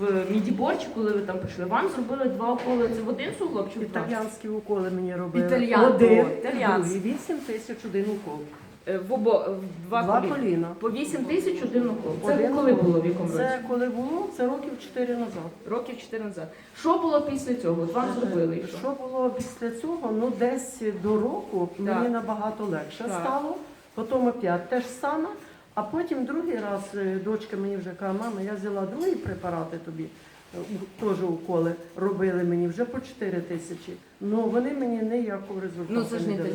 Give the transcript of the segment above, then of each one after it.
в мідіборчі, коли ви там прийшли, вам зробили два уколи. Це в один суглоб чи в два? Італіянські уколи мені робили. Італіан- Один, о, італіянські. другий. 8 тисяч один укол. Е, В обо в два, Два коліна. коліна. По 8 тисяч один укол. Це Один коли укол. було в якому році? Це коли було? Це років 4 назад. Років 4 назад. Що було після цього? От Вам зробили і що? Що було після цього? Ну, десь до року мені набагато легше Так. стало. Потім опять те ж саме. А потім другий раз е, дочка мені вже каже, мама, я взяла другі препарати тобі, е, теж уколи робили мені вже по 4 тисячі. Ну вони мені ніякого результату не дали. Ну це ж не дали.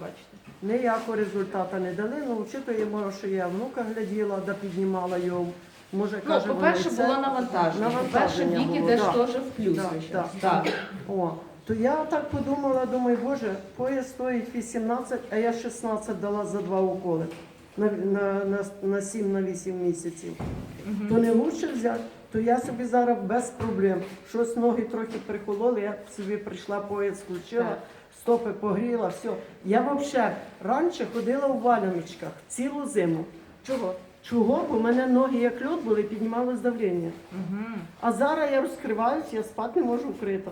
бачите. Ніякого результату не дали. Ну, вчитуємо, що я внука гляділа, да піднімала його. Може, Ну, каже, по-перше, було навантаження. По-перше, віки було, теж да. теж в плюс Так, весь так. О, то я так подумала, думаю, боже, поїзд стоїть 18, а я 16 дала за два уколи на, на, на, на 7 на 8 місяців. То не лучше взяти, то я собі зараз без проблем. Щось ноги трохи прихололи, я собі прийшла, поїзд включила, Так. стопи погріла, все. Я взагалі раніше ходила у валяночках цілу зиму. Чого? Чого? Бо в мене ноги як льод були, піднімалось давлення. Угу. А зараз я розкриваюся, я спати не можу вкрита.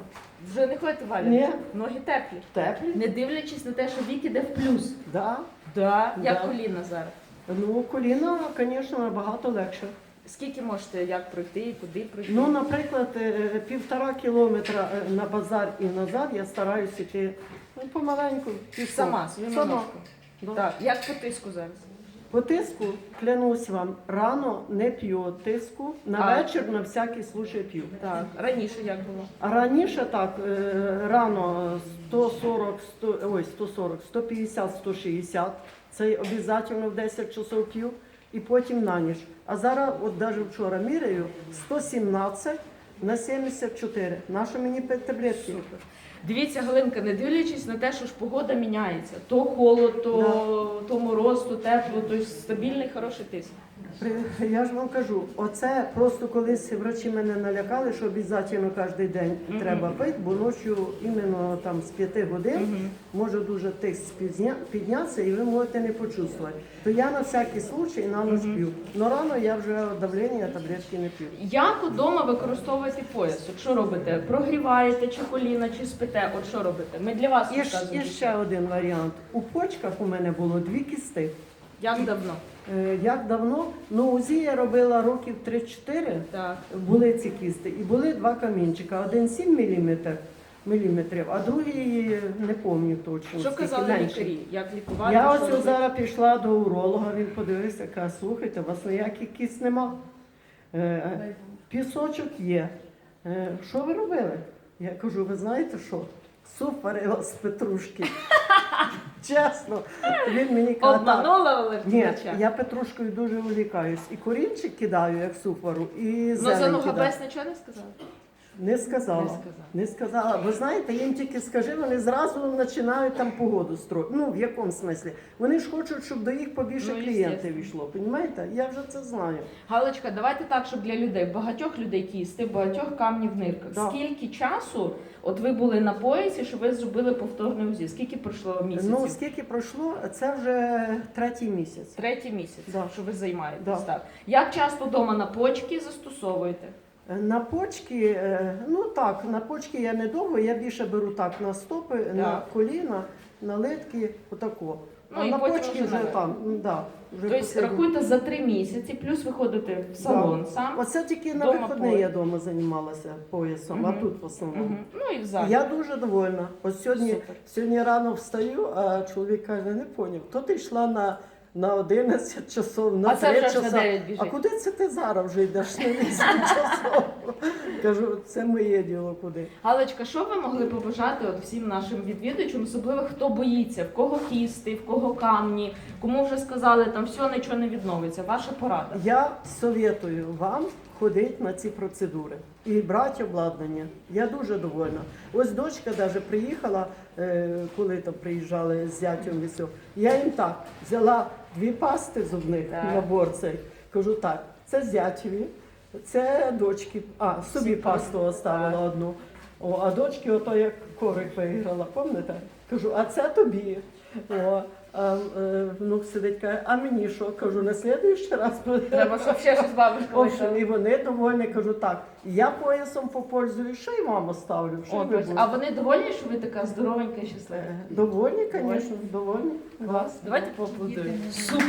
Вже не ходите валя? Ні. Ноги теплі. Теплі? Не дивлячись на те, що вік іде в плюс. Да. Да. Як Да. коліна зараз. Ну, коліна, звісно, набагато легше. Скільки можете як пройти і куди пройти? Ну, наприклад, е, півтора кілометра е, на базар і назад я стараюся йти ну, помаленьку. пішком. Сама, своїми Сама. Да. Так, як по тиску зараз? По тиску, клянусь вам, рано не п'ю тиску, на А. вечір на всякий случай п'ю. Так, раніше як було? А раніше так, е, рано 140, 100, ой, 140, 150, 160, це обов'язково в 10 часов п'ю, і потім на ніч. А зараз, от навіть вчора міряю, 117 на 74. Нащо мені пити таблетки? Дивіться, Галинка, не дивлячись на те, що ж погода міняється. То холод, то, то мороз, то тепло, то стабільний хороший тиск. Я ж вам кажу, оце просто колись врачі мене налякали, що обов'язково кожен день треба пити, бо ночі іменно там з 5 годин може дуже тиск піднятися і ви можете не почувствувати. То я на всякий случай на ніч п'ю. Но рано я вже давлення таблетки не п'ю. Як удома використовуєте пояс? Що робите? Прогріваєте чи коліна, чи спите? От що робите? Ми для вас І, і ще один варіант. У почках у мене було дві кісти. Як давно? Е, Як давно? Ну, УЗІ я робила років 3-4. Так. були ці кісти. І були два камінчика. Один 7 міліметр, міліметрів, а другий не пам'ятаю точно. Що скільки, казали менше. лікарі? Як лікувати? Я що ось робити? зараз пішла до уролога, він подивився, каже, слухайте, у вас ніяких кіст нема. Е, пісочок є. Е, що ви робили? Я кажу, ви знаєте що? Суп варила з петрушки. Чесно. Він мені каже, «Так, Обманула ні, я петрушкою дуже увлікаюсь. І корінчик кидаю, як суп вару, і Ну за зелень кидаю. ногабес нічого не сказали? Не сказала. Не сказала. Не сказала. Ви знаєте, їм тільки скажи, вони зразу починають там погоду строїти. Ну, в якому смислі? Вони ж хочуть, щоб до їх побільше Ну, клієнтів йшло. Понімаєте? Я вже це знаю. Галочка, давайте так, щоб для людей, багатьох людей кісти, багатьох камнів в нирках. Да. Скільки часу, от ви були на поясі, що ви зробили повторне УЗІ? Скільки пройшло місяців? Ну, скільки пройшло, це вже третій місяць. Третій місяць, Да. що ви займаєтесь. Да. Так. Як часто вдома на почки застосовуєте? На почки, е, ну так, на почки я не довго, я більше беру так на стопи, на коліна, на литки, отако. Ну, а і на потім почки вже там, да, вже Тобто посередині. рахуйте за три місяці, плюс ви ходите в салон сам. Оце тільки на виходні пояс. я вдома займалася поясом, а тут в основному. Мгм. Ну і в залі. Я дуже довольна. Ось сьогодні, Супер. сьогодні рано встаю, а чоловік каже, не поняв, то ти йшла на, на 11 часов, на А це 3 вже на часа. 9 біжить. А куди це ти зараз вже йдеш на 8 часов? Кажу, це моє діло куди. Галочка, що ви могли побажати от всім нашим відвідувачам, особливо хто боїться, в кого кісти, в кого камні, кому вже сказали, там все нічого не відновиться. Ваша порада. Я советую вам ходити на ці процедури і брати обладнання. Я дуже довольна. Ось дочка навіть приїхала, е, коли там приїжджали з зятем і все. Я їм так взяла дві пасти зубних Так. набор цей. Кажу так, це зятєві, це дочки. А, собі пасту оставила так. одну. О, а дочки ото як корик виграла, пам'ятаєте? Кажу, а це тобі. О, А е, внук сидить, каже, а мені що? Кажу, на слідуючий раз буде. Треба, щоб ще щось бабушка вийшла. і вони довольні, кажу, так, я поясом попользуюсь, що й маму ставлю. Що О, ви будете? А вони довольні, що ви така здоровенька і щаслива? Довольні, звісно, довольні. Клас. Давайте поаплодуємо. Супер.